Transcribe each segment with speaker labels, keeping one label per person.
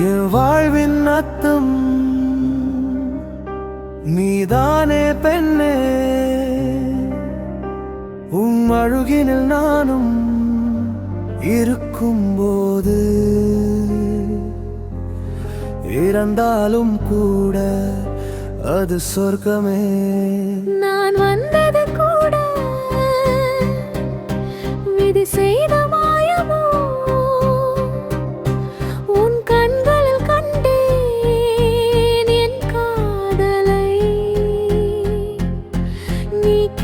Speaker 1: என் வாழ்வின் அத்தம் நீதானே பெண்ணே. உம் அழுகினில் நானும் இருக்கும்போது இறந்தாலும் கூட அது சொர்க்கமே.
Speaker 2: நான் வந்தது கூட விதி செய்தமா?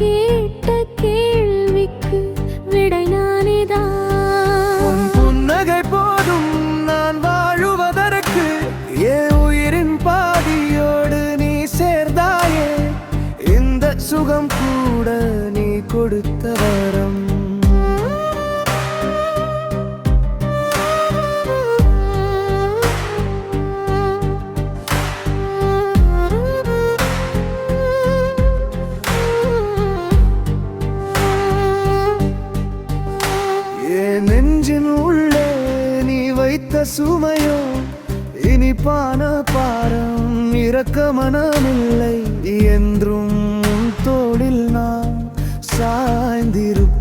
Speaker 2: கேட்ட கேள்விக்கு விடை நானேதான்
Speaker 1: புன்னகை போதும் நான் வாழுவதற்கு. என் உயிரின் பாதியோடு நீ சேர்ந்தாயே. இந்த சுகம் கூட நீ கொடுத்த வைத்த சுமையோ இனிப்பான பாரம் இறக்க மனமில்லை என்றும் உன் தோளில் நான் சாய்ந்திருப்பேன்.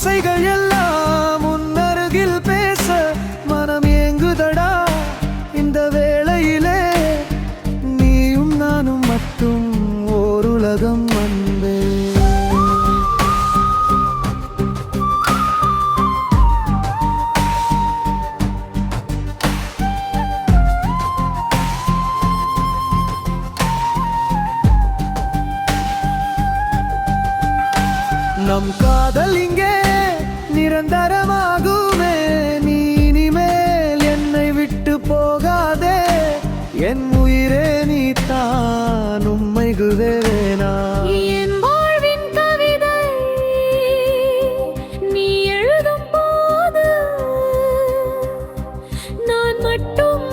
Speaker 1: ஆசைகள் எல்லாம் உன்னருகில் பேச மனம் ஏங்குதடா. இந்த வேளையிலே நீயும் நானும் மட்டும் ஓருலகம் அன்பே. நம் காதல் இங்கே நிரந்தரமாகுமே. நீ இனிமேல் என்னை விட்டு போகாதே. என் உயிரே நீ தான் உம்மை குதவேனா மட்டும்